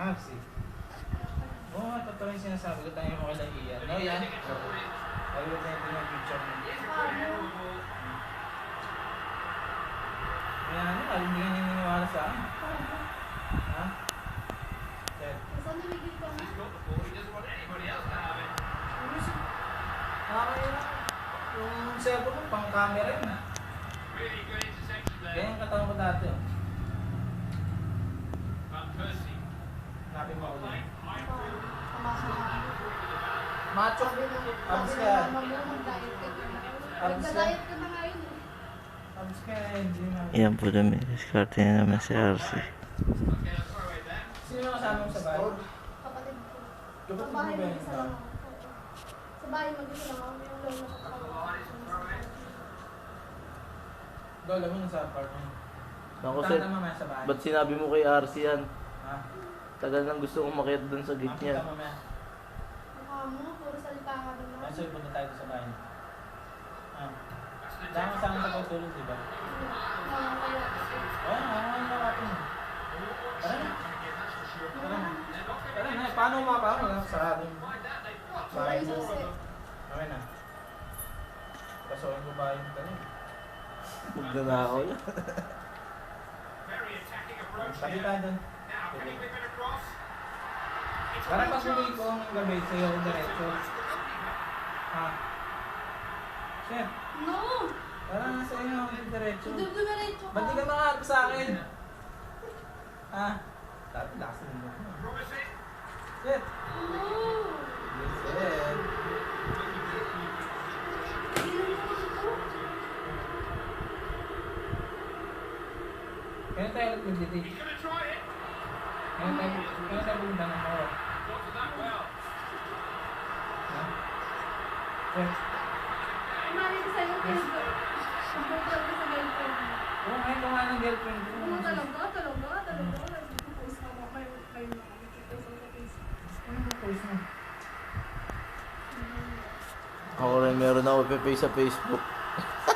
Ah, si. Oo nga, totoo yung sinasabi ko tayo mo kila Ian. No, yan. Ayaw na yung pinag-picture mo. Kaya ano, ayaw hindi ka naniniwala sa akin. Ha? Sir. Saan namigil na? Nakakaya. Yung cellphone ko, pang camera yun. Ganyan katawan ko dati. oh. Hanapin mo ako dun. Macho. Abs ka. Abs eh. Abs ka, na. Yan po dami. Diskarte na naman si RC. Sino yung kasama mo sa bahay? Kapatid ko. Kapatid mo ba yun? Sa bahay mag-isa lang ako. Yung lola mo nasa apartment. Ako sir, ba't sinabi mo kay RC yan? Ha? Tagal nang gusto kong makiat dun sa gate Ah, niya. Mukha mo, puro salita ka na lang. Kasi punta tayo sa bahay. Ah. Dahil sa akin sa pagtulog, di ba? Oo, oh, ano ang nakapin mo? Tara na. Tara na. Tara na. Paano umapa? Wala sarado yung bahay mo. Okay na. Pasokin ko bahay mo tayo. Huwag na na ako. Sabi tayo doon. Para uwi ko ng gabi sa'yo ako diretso. Ha? Chef, No! para na sa inyo ako diretso. Dumiretso ka. Ba't di ka makaharap sa akin? Ha? Dati lakas ng mo. Chef! No! Yes, chef. Kaya tayo ulit magdidig. Kaya tayo, kaya tayo pumunta ng Moro. Ha? Chef, Kumari ko sa'yo, Pedro. Kumputa ko sa girlfriend. Oo, ngayon ko nga ng girlfriend ko. Oo, talaga, talaga, talaga. Nag-post na sa Facebook. Ano yung post mo? Ako rin meron ako ipe-pay sa Facebook.